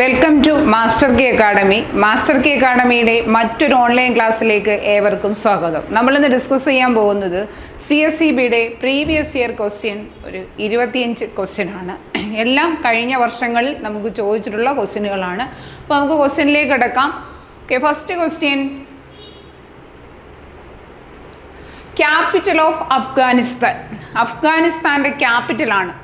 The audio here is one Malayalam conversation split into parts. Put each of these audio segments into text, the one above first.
Welcome to Master K Academy Master K അക്കാഡമിയുടെ മറ്റൊരു ഓൺലൈൻ ക്ലാസ്സിലേക്ക് ഏവർക്കും സ്വാഗതം. നമ്മളിന്ന് ഡിസ്കസ് ചെയ്യാൻ പോകുന്നത് സി എസ് സി ബിയുടെ പ്രീവിയസ് ഇയർ ക്വസ്റ്റ്യൻ ഒരു ഇരുപത്തിയഞ്ച് ക്വസ്റ്റ്യൻ ആണ്. എല്ലാം കഴിഞ്ഞ വർഷങ്ങളിൽ നമുക്ക് ചോദിച്ചിട്ടുള്ള ക്വസ്റ്റ്യനുകളാണ് അപ്പോൾ നമുക്ക് ക്വസ്റ്റ്യനിലേക്ക് കിടക്കാം. Okay first question capital of Afghanistan അഫ്ഗാനിസ്ഥാന്റെ ക്യാപിറ്റലാണ്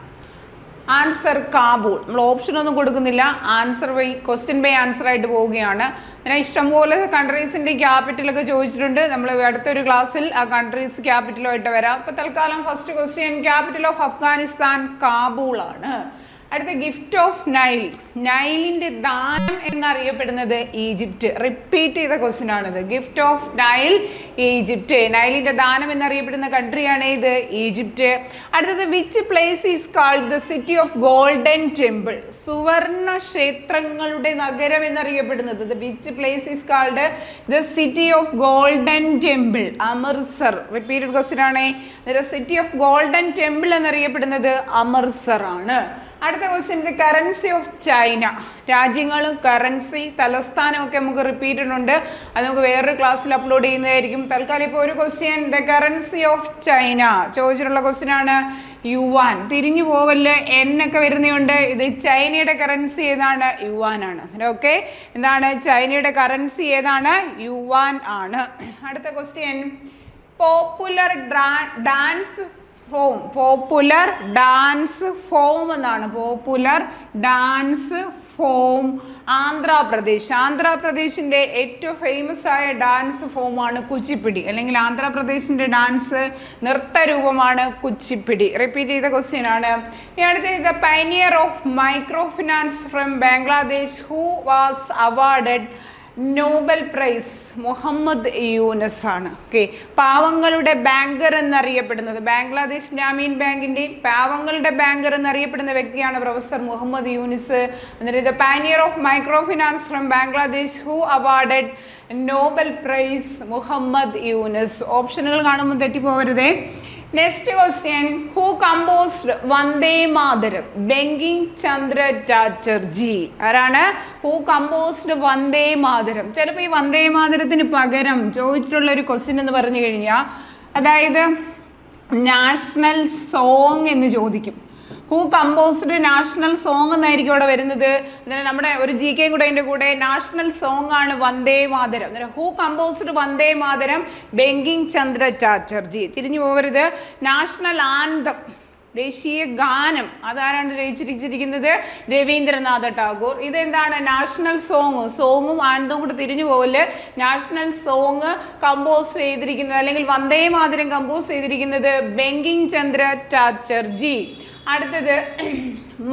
ആൻസർ കാബൂൾ. നമ്മൾ ഓപ്ഷൻ ഒന്നും കൊടുക്കുന്നില്ല. Answer by question by answer ആയിട്ട് പോവുകയാണ്. അങ്ങനെ ഇഷ്ടംപോലെ കൺട്രീസിന്റെ ക്യാപിറ്റലൊക്കെ ചോദിച്ചിട്ടുണ്ട്. നമ്മൾ അടുത്തൊരു ക്ലാസ്സിൽ ആ കൺട്രീസ് ക്യാപിറ്റലുമായിട്ട് വരാം. അപ്പോൾ തൽക്കാലം first question capital of Afghanistan കാബൂളാണ്. അടുത്ത ഗിഫ്റ്റ് ഓഫ് നൈൽ നൈലിന്റെ ദാനം എന്നറിയപ്പെടുന്നത് ഈജിപ്റ്റ് റിപ്പീറ്റ് ചെയ്ത ക്വസ്റ്റ്യൻ ആണിത്. ഗിഫ്റ്റ് ഓഫ് നൈൽ ഈജിപ്റ്റ് നൈലിന്റെ ദാനം എന്നറിയപ്പെടുന്ന കൺട്രിയാണ് ഇത് ഈജിപ്റ്റ് അടുത്തത് which place is called the city of golden temple സുവർണ ക്ഷേത്രങ്ങളുടെ നഗരം എന്നറിയപ്പെടുന്നത്. Which place is called the city of golden temple Amritsar. Repeated question ആണ്. സിറ്റി ഓഫ് ഗോൾഡൻ ടെമ്പിൾ എന്നറിയപ്പെടുന്നത് അമൃത്സർ ആണ്. അടുത്ത ക്വസ്റ്റ്യൻ കറൻസി ഓഫ് ചൈന രാജ്യങ്ങളും കറൻസി തലസ്ഥാനം ഒക്കെ നമുക്ക് റിപ്പീറ്റഡ് ഉണ്ട് അത് നമുക്ക് വേറൊരു ക്ലാസ്സിൽ അപ്ലോഡ് ചെയ്യുന്നതായിരിക്കും. തൽക്കാലം ഇപ്പോൾ ഒരു question the currency of China ചോദിച്ചിട്ടുള്ള ക്വസ്റ്റ്യൻ ആണ് യുവാൻ തിരിഞ്ഞു പോവല്ലേ എന്നൊക്കെ വരുന്നുണ്ട് ഇത് ചൈനയുടെ കറൻസി ഏതാണ്? യുവാൻ ആണ്. ഓക്കെ എന്താണ്? ചൈനയുടെ കറൻസി ഏതാണ്? യുവാൻ ആണ്. അടുത്ത question popular dance form popular dance form എന്നാണ്. Popular dance form Andhra Pradesh. ആന്ധ്രാപ്രദേശിന്റെ ഏറ്റവും ഫേമസ് ആയ ഡാൻസ് ഫോമാണ് കുച്ചിപ്പിടി. അല്ലെങ്കിൽ ആന്ധ്രാപ്രദേശിന്റെ ഡാൻസ് നൃത്തരൂപമാണ് കുച്ചിപ്പിടി. റിപ്പീറ്റ് ചെയ്ത ക്വസ്റ്റ്യൻ ആണ്. അടുത്ത ചെയ്ത pioneer of micro finance from Bangladesh who was awarded Nobel prize Muhammad Yunus ആണ്. ഓക്കെ പാവങ്ങളുടെ ബാങ്കർ എന്നറിയപ്പെടുന്നത്. ബംഗ്ലാദേശ് ഗ്രാമീൺ ബാങ്കിന്റെ പാവങ്ങളുടെ ബാങ്കർ എന്നറിയപ്പെടുന്ന വ്യക്തിയാണ് പ്രൊഫസർ മുഹമ്മദ് യൂനിസ്. എന്നിട്ട് pioneer of micro finance from Bangladesh who awarded Nobel prize Muhammad Yunus. ഓപ്ഷനുകൾ കാണുമ്പോൾ തെറ്റിപ്പോവരുതേ. Next question who composed Vande Mataram Bankim Chandra Chatterjee ആരാണ്? ഹു കമ്പോസ്ഡ് വന്ദേ മാതരം ചിലപ്പോൾ ഈ വന്ദേ മാതരത്തിന് പകരം ചോദിച്ചിട്ടുള്ള ഒരു ക്വസ്റ്റ്യൻ എന്ന് പറഞ്ഞു കഴിഞ്ഞാൽ അതായത് നാഷണൽ സോങ് എന്ന് ചോദിക്കും. ഹൂ കമ്പോസ്ഡ് നാഷണൽ സോങ് എന്നായിരിക്കും ഇവിടെ വരുന്നത്? അന്നേരം നമ്മുടെ ഒരു ജി കെയും കൂടെ കൂടെ നാഷണൽ സോങ് ആണ് വന്ദേ മാതരം. അന്നേരം ഹൂ കമ്പോസ്ഡ് വന്ദേ മാതരം? ബെങ്കിങ് ചന്ദ്ര ചാറ്റർജി. തിരിഞ്ഞു പോകരുത് നാഷണൽ ആന്തം ദേശീയ ഗാനം. അതാരാണ് രചിച്ചിരിക്കുന്നത്? രവീന്ദ്രനാഥ ടാഗോർ. ഇതെന്താണ്? നാഷണൽ സോങ് സോങ്ങും ആനന്ദവും കൂടെ തിരിഞ്ഞു പോകൽ നാഷണൽ സോങ് കമ്പോസ് ചെയ്തിരിക്കുന്നത്. അല്ലെങ്കിൽ വന്ദേ മാതരം കമ്പോസ് ചെയ്തിരിക്കുന്നത് ബെങ്കിങ് ചന്ദ്ര ചാറ്റർജി. അടുത്തത്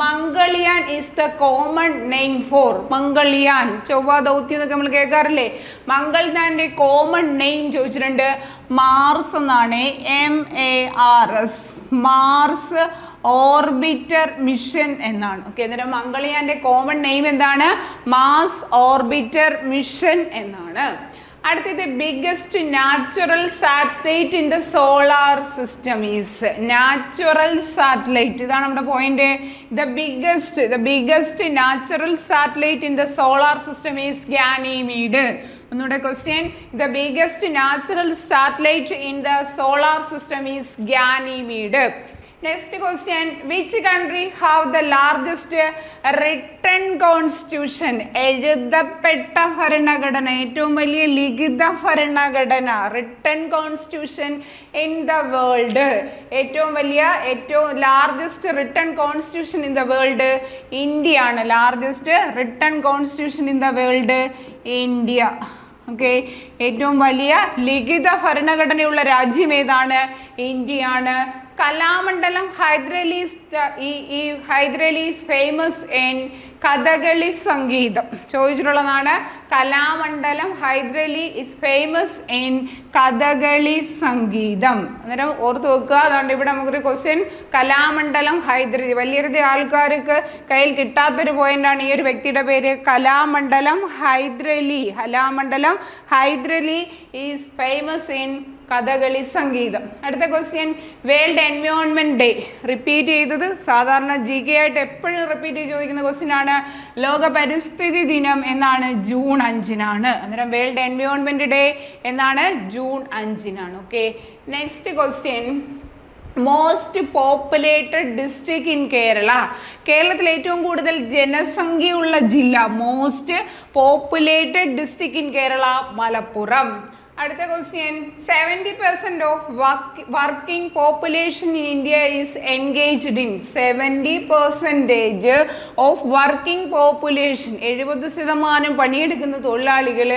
Mangalyaan is the common name for Mangalyaan ചൊവ്വ ദൗത്യം എന്നൊക്കെ നമ്മൾ കേൾക്കാറില്ലേ? മംഗൾയാന്റെ കോമൺ നെയിം ചോദിച്ചിട്ടുണ്ട് മാർസ് എന്നാണ് M A R S Mars orbiter mission എന്നാണ്. ഓക്കെ അന്നേരം മംഗളിയാന്റെ കോമൺ നെയിം എന്താണ്? മാസ് ഓർബിറ്റർ മിഷൻ എന്നാണ്. അടുത്തത് biggest natural satellite in the solar system is natural satellite ഇതാണ് നമ്മുടെ point the biggest the biggest natural satellite in the solar system is Ganymede ഒന്നുകൂടെ question the biggest natural satellite in the solar system is Ganymede next question which country have the largest written constitution എഴുതപ്പെട്ട ഭരണഘടന. ഏറ്റവും വലിയ ലിഖിത ഭരണഘടന. Written constitution in the world ഏറ്റവും വലിയ ഏറ്റവും largest written constitution in the world India ആണ് largest written constitution in the world India. Okay ഏറ്റവും വലിയ ലിഖിത ഭരണഘടനയുള്ള രാജ്യം ഏതാണ്? ഇന്ത്യയാണ്. കലാമണ്ഡലം ഹൈദ്രലീസ് ഈ ഈ ഫേമസ് ഇൻ കഥകളി സംഗീതം. ചോദിച്ചിട്ടുള്ളതാണ് Kalamandalam Hyderali is famous in Kathakali സംഗീതം. അന്നേരം ഓർത്ത് വെക്കുക അതുകൊണ്ട് ഇവിടെ നമുക്കൊരു ക്വസ്റ്റ്യൻ കലാമണ്ഡലം ഹൈദരലി. വലിയ ആൾക്കാർക്ക് കയ്യിൽ കിട്ടാത്തൊരു പോയിന്റാണ് ഈ ഒരു വ്യക്തിയുടെ പേര്. Kalamandalam Hyderali. Kalamandalam Hyderali is famous in Kathakali സംഗീതം. അടുത്ത question world environment day repeat ചെയ്തത് സാധാരണ ജി കെ ആയിട്ട് എപ്പോഴും റിപ്പീറ്റ് ചോദിക്കുന്ന ക്വസ്റ്റ്യൻ ആണ്. ലോക പരിസ്ഥിതി ദിനം എന്നാണ് ജൂൺ അഞ്ചിനാണ്. അന്നേരം വേൾഡ് എൻവയോൺമെന്റ് ഡേ എന്നാണ് ജൂൺ അഞ്ചിനാണ്. Okay next question most populated district in Kerala കേരളത്തിൽ ഏറ്റവും കൂടുതൽ ജനസംഖ്യയുള്ള ജില്ല most populated district in Kerala Malappuram. അടുത്ത question seventy percent of work working population in India is engaged in seventy percentage of working population എഴുപത് ശതമാനം പണിയെടുക്കുന്ന തൊഴിലാളികൾ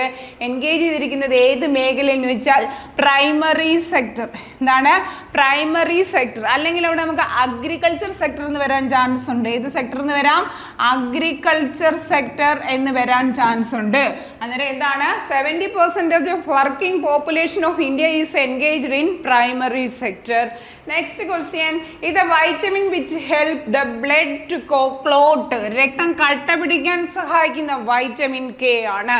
എൻഗേജ് ചെയ്തിരിക്കുന്നത് ഏത് മേഖല എന്ന് വെച്ചാൽ പ്രൈമറി സെക്ടർ എന്താണ്? പ്രൈമറി സെക്ടർ അല്ലെങ്കിൽ അവിടെ നമുക്ക് അഗ്രികൾച്ചർ സെക്ടർ എന്ന് വരാൻ ചാൻസ് ഉണ്ട്. ഏത് സെക്ടർ എന്ന് വരാം? അഗ്രികൾച്ചർ സെക്ടർ എന്ന് വരാൻ ചാൻസ് ഉണ്ട്. അന്നേരം എന്താണ്? Seventy percentage of working population of India is engaged in primary sector. Next question is the vitamin which help the blood to clot. രക്തം കട്ട പിടിക്കാൻ സഹായിക്കുന്ന വൈറ്റമിൻ കെ ആണ്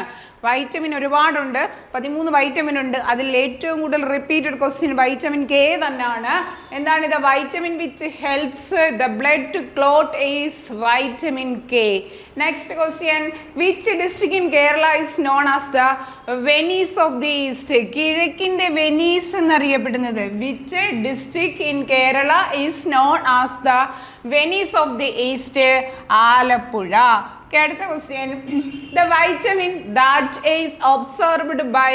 വൈറ്റമിൻ ഒരുപാടുണ്ട്. പതിമൂന്ന് വൈറ്റമിൻ ഉണ്ട്. അതിൽ ഏറ്റവും കൂടുതൽ റിപ്പീറ്റഡ് ക്വസ്റ്റ്യൻ വൈറ്റമിൻ കെ തന്നെയാണ്. എന്താണിത് vitamin which helps the blood to clot is vitamin K next question which district in Kerala is known as the Venice of the east കിഴക്കിന്റെ Venice എന്നറിയപ്പെടുന്നത് which district in Kerala is known as the Venice of the east Alappuzha. Okay, അടുത്ത question the vitamin that is observed by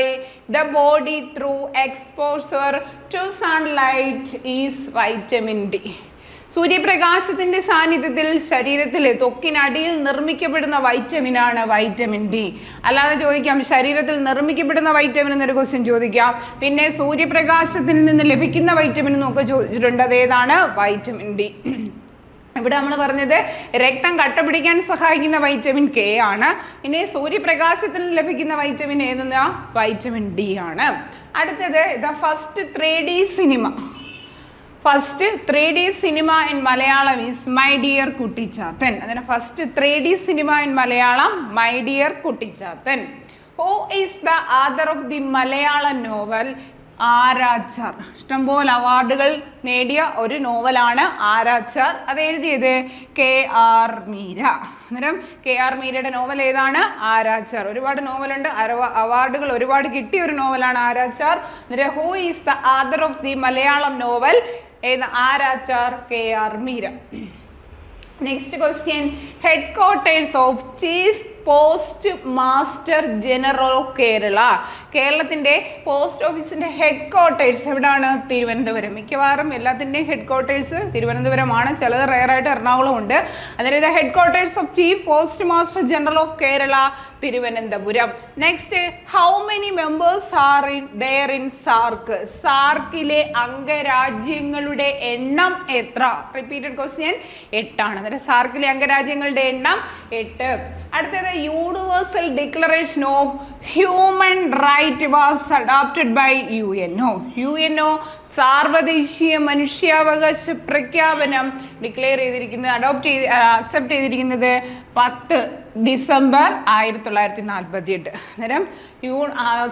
the body through exposure to sunlight is vitamin D സൂര്യപ്രകാശത്തിന്റെ സാന്നിധ്യത്തിൽ ശരീരത്തിൽ ത്വക്കിനടിയിൽ നിർമ്മിക്കപ്പെടുന്ന വൈറ്റമിനാണ് വൈറ്റമിൻ ഡി അല്ലാതെ ചോദിക്കാം ശരീരത്തിൽ നിർമ്മിക്കപ്പെടുന്ന വൈറ്റമിൻ എന്നൊരു ക്വസ്റ്റ്യൻ ചോദിക്കാം. പിന്നെ സൂര്യപ്രകാശത്തിൽ നിന്ന് ലഭിക്കുന്ന വൈറ്റമിൻ എന്നൊക്കെ ചോദിച്ചിട്ടുണ്ട്. അതേതാണ് വൈറ്റമിൻ ഡി ഇവിടെ നമ്മൾ പറഞ്ഞത് രക്തം കട്ട പിടിക്കാൻ സഹായിക്കുന്ന വൈറ്റമിൻ കെ ആണ്. ഇനി സൂര്യപ്രകാശത്തിൽ ലഭിക്കുന്ന വൈറ്റമിൻ ഏതെന്ന? വൈറ്റമിൻ ഡി ആണ്. അടുത്തത് the first three D cinema first three D cinema in Malayalam is my dear Kuttichathan അതിന് first three D cinema in Malayalam my dear Kuttichathan who is the author of the Malayalam novel Aarachar. ഇഷ്ടംപോലെ അവാർഡുകൾ നേടിയ ഒരു നോവലാണ് ആരാച്ചാർ. അത് എഴുതിയത് കെ ആർ മീര. അന്നേരം കെ ആർ മീരയുടെ നോവൽ ഏതാണ്? ആരാച്ചാർ. ഒരുപാട് നോവലുണ്ട്. അവാർഡുകൾ ഒരുപാട് കിട്ടിയ ഒരു നോവലാണ് ആരാച്ചാർ. അന്നേരം who is the author of the Malayalam novel? ഏത് Aarachar? K R Meera. Next question headquarters of chief post master general Kerala. കേരളത്തിന്റെ പോസ്റ്റ് ഓഫീസിന്റെ ഹെഡ് ക്വാർട്ടേഴ്സ് എവിടെയാണ് തിരുവനന്തപുരം. മിക്കവാറും എല്ലാത്തിന്റെയും ഹെഡ് ക്വാർട്ടേഴ്സ് തിരുവനന്തപുരമാണ്. ചിലത് റയറായിട്ട് എറണാകുളം ഉണ്ട് അതായത് headquarters of chief postmaster general of Kerala Thiruvananthapuram. Next how many members are in there in SAARC സാർക്കിലെ അംഗരാജ്യങ്ങളുടെ എണ്ണം എത്ര? റിപ്പീറ്റഡ് ക്വസ്റ്റ്യൻ എട്ടാണ്. അന്നേരം സാർക്കിലെ അംഗരാജ്യങ്ങളുടെ എണ്ണം എട്ട്. അടുത്തത് universal declaration of human right was adopted by U N O U N O സാർവദേശീയ മനുഷ്യാവകാശ പ്രഖ്യാപനം ഡിക്ലെയർ ചെയ്തിരിക്കുന്നത് അഡോപ്റ്റ് ചെയ്ത് അക്സെപ്റ്റ് ചെയ്തിരിക്കുന്നത് പത്ത് ഡിസംബർ ആയിരത്തി തൊള്ളായിരത്തി നാൽപ്പത്തി എട്ട് അന്നേരം യൂ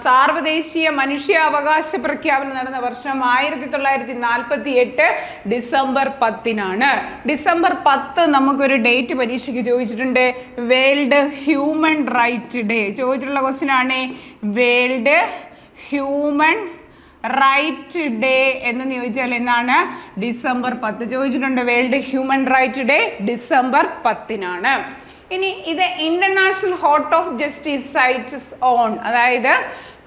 സാർവദേശീയ മനുഷ്യാവകാശ പ്രഖ്യാപനം നടന്ന വർഷം ആയിരത്തി തൊള്ളായിരത്തി നാൽപ്പത്തി എട്ട് ഡിസംബർ പത്തിനാണ്. ഡിസംബർ പത്ത് നമുക്കൊരു ഡേറ്റ് പരീക്ഷയ്ക്ക് ചോദിച്ചിട്ടുണ്ട്. World human right day. ചോദിച്ചിട്ടുള്ള ക്വസ്റ്റ്യൻ ആണ് വേൾഡ് ഹ്യൂമൻ റൈറ്റ് ഡേ എന്ന് ചോദിച്ചാൽ എന്നാണ് ഡിസംബർ പത്ത്. ചോദിച്ചിട്ടുണ്ട് world human right day December പത്തിനാണ്. ഇനി ഇത് ഇന്റർനാഷണൽ ഹോട്ട് ഓഫ് ജസ്റ്റിസ് സൈറ്റ്സ് ഓൺ അതായത്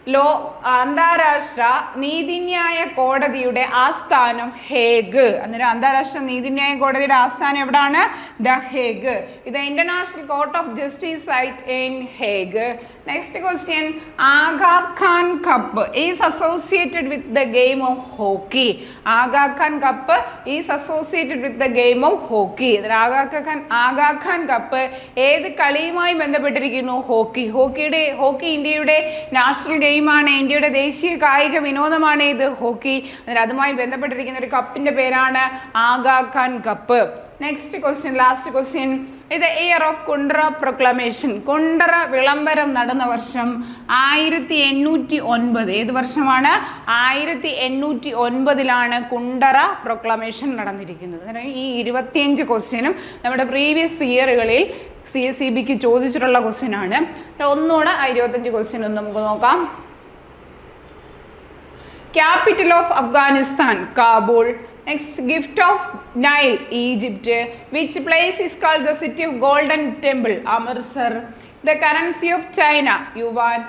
ലോ അന്താരാഷ്ട്ര നീതിന്യായ കോടതിയുടെ ആസ്ഥാനം ഹേഗ്. അന്നേരം അന്താരാഷ്ട്ര നീതിന്യായ കോടതിയുടെ ആസ്ഥാനം എവിടാണ്? The Hague. ഇത് international court of justice site in Hague. Next question Aga Khan cup is associated with the game of hockey. Aga Khan cup is associated with the game of hockey. Aga Khan Aga Khan cup ഏത് കളിയുമായി ബന്ധപ്പെട്ടിരിക്കുന്നു? ഹോക്കി. ഹോക്കിയുടെ ഹോക്കി ഇന്ത്യയുടെ നാഷണൽ ഗെയിമാണ്. ഇന്ത്യയുടെ ദേശീയ കായിക വിനോദമാണ് ഇത്. ഹോക്കി. അതിന് അതുമായി ബന്ധപ്പെട്ടിരിക്കുന്ന ഒരു കപ്പിന്റെ പേരാണ് Aga Khan cup. Next question last question ഇത് year of Kundara proclamation Kundara വിളംബരം നടന്ന വർഷം ആയിരത്തി എണ്ണൂറ്റി ഒൻപത് ഏത് വർഷമാണ്? ആയിരത്തി എണ്ണൂറ്റി ഒൻപതിലാണ് കുണ്ടറ പ്രൊക്ലമേഷൻ നടന്നിരിക്കുന്നത്. ഈ ഇരുപത്തിയഞ്ച് ക്വസ്റ്റ്യനും നമ്മുടെ പ്രീവിയസ് ഇയറുകളിൽ സി എസ് സി ബിക്ക് ചോദിച്ചിട്ടുള്ള ക്വസ്റ്റ്യൻ ആണ്. ഒന്നുകൂടെ ആ ഇരുപത്തഞ്ച് ക്വസ്റ്റ്യൻ ഒന്ന് നമുക്ക് നോക്കാം. Capital of Afghanistan Kabul next gift of Nile Egypt which place is called the city of golden temple Amritsar the currency of China yuan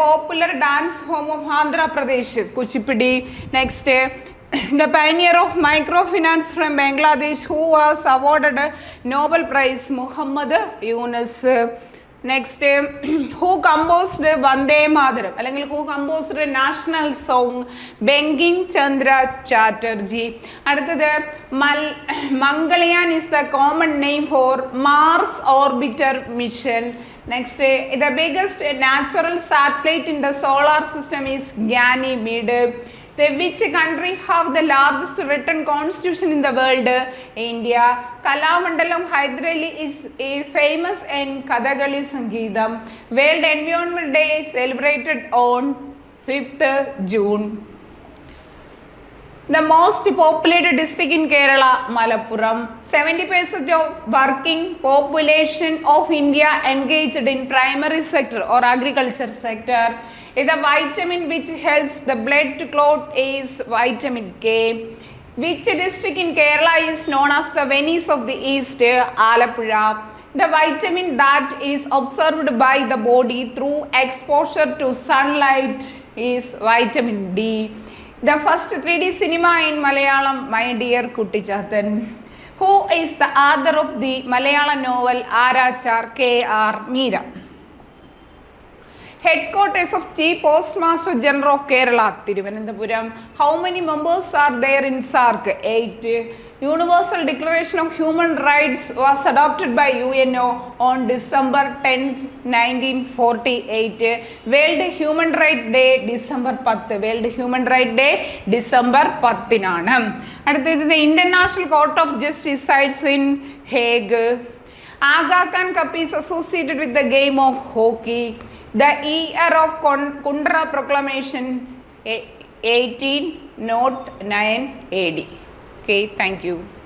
popular dance home of Andhra Pradesh Kuchipudi next the pioneer of microfinance from Bangladesh who was awarded a Nobel Prize Muhammad Yunus. Next who composed Vande Mataram അല്ലെങ്കിൽ who composed national song Bankim Chandra Chatterjee അടുത്തത് മൽ Mangalyaan is the common name for Mars orbiter mission next the biggest natural satellite in the solar system is Ganymede The which country have the largest written constitution in the world? India. Kalamandalam Hyderali is a famous in Kathakali Sangeetam. World Environment Day is celebrated on 5th June. The most populated district in Kerala, Malappuram. 70% of working population of India engaged in primary sector or agriculture sector. The vitamin which helps the blood to clot is vitamin K. Which district in Kerala is known as the Venice of the East, Alappuzha? The vitamin that is observed by the body through exposure to sunlight is vitamin D. The first 3D cinema in Malayalam, my dear Kuttichathan. Who is the author of the Malayalam novel Arachar K.R. Meera? Headquarters of Chief Postmaster General of Kerala, Thiruvananthapuram. How many members are there in SARC? Eight. Universal Declaration of Human Rights was adopted by UNO on December 10, 1948. World Human Rights Day December പത്ത് world human right day December പത്തിനാണ് അടുത്തത് Indian national court of justice sides in Hague Aga Khan Cup is associated with the game of hockey. The year of Con- Kundra Proclamation, eh, 1809 AD. Okay, thank you.